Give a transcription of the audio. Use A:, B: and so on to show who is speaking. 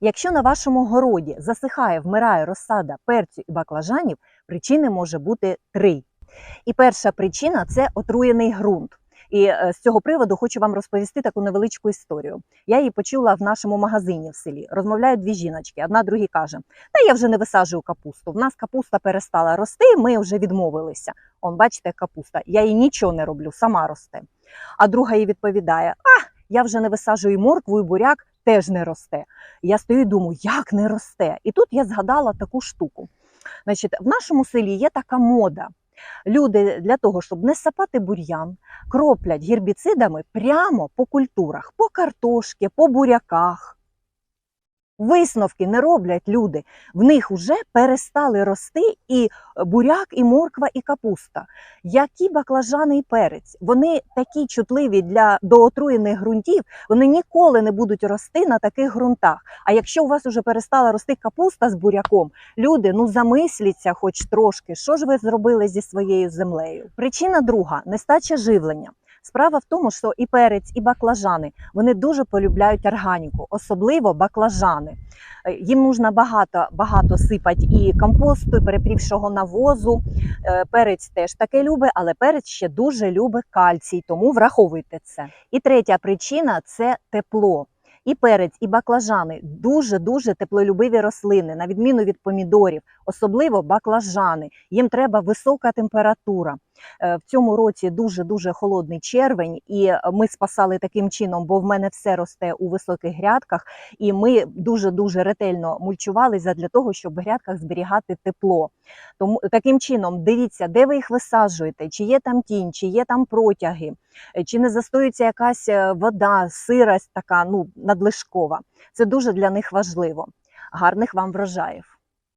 A: Якщо на вашому городі засихає, вмирає розсада перцю і баклажанів, причини може бути три. І перша причина це отруєний ґрунт. І е, з цього приводу хочу вам розповісти таку невеличку історію. Я її почула в нашому магазині в селі. Розмовляють дві жіночки. Одна другій каже: Та я вже не висаджую капусту. В нас капуста перестала рости, ми вже відмовилися. Он, бачите, капуста. Я їй нічого не роблю, сама росте. А друга їй відповідає: А, я вже не висаджую моркву, і буряк теж не росте. Я стою і думаю, як не росте. І тут я згадала таку штуку. Значить, в нашому селі є така мода. Люди для того, щоб не сапати бур'ян, кроплять гербіцидами прямо по культурах, по картошки, по буряках. Висновки не роблять люди. В них вже перестали рости і буряк, і морква, і капуста. Які баклажани і перець. Вони такі чутливі для до отруєних ґрунтів, вони ніколи не будуть рости на таких ґрунтах. А якщо у вас вже перестала рости капуста з буряком, люди, ну замисліться хоч трошки, що ж ви зробили зі своєю землею. Причина друга нестача живлення. Справа в тому, що і перець, і баклажани вони дуже полюбляють органіку, особливо баклажани. Е, Їм нужно багато, багато сипати і компосту, і перепрівшого навозу. Е, Перець теж таке любить, але перець ще дуже любить кальцій, тому враховуйте це. І третя причина це тепло. І перець, і баклажани дуже дуже теплолюбиві рослини, на відміну від помідорів, особливо баклажани. Їм треба висока температура. Е, В цьому році дуже дуже холодний червень, і ми спасали таким чином, бо в мене все росте у високих грядках, і ми дуже дуже ретельно мульчували для того, щоб в грядках зберігати тепло. Тому таким чином дивіться, де ви їх висаджуєте, чи є там тінь, чи є там протяги, чи не застоюється якась е, вода, сирость така ну надлишкова. Це дуже для них важливо. Гарних вам врожаїв!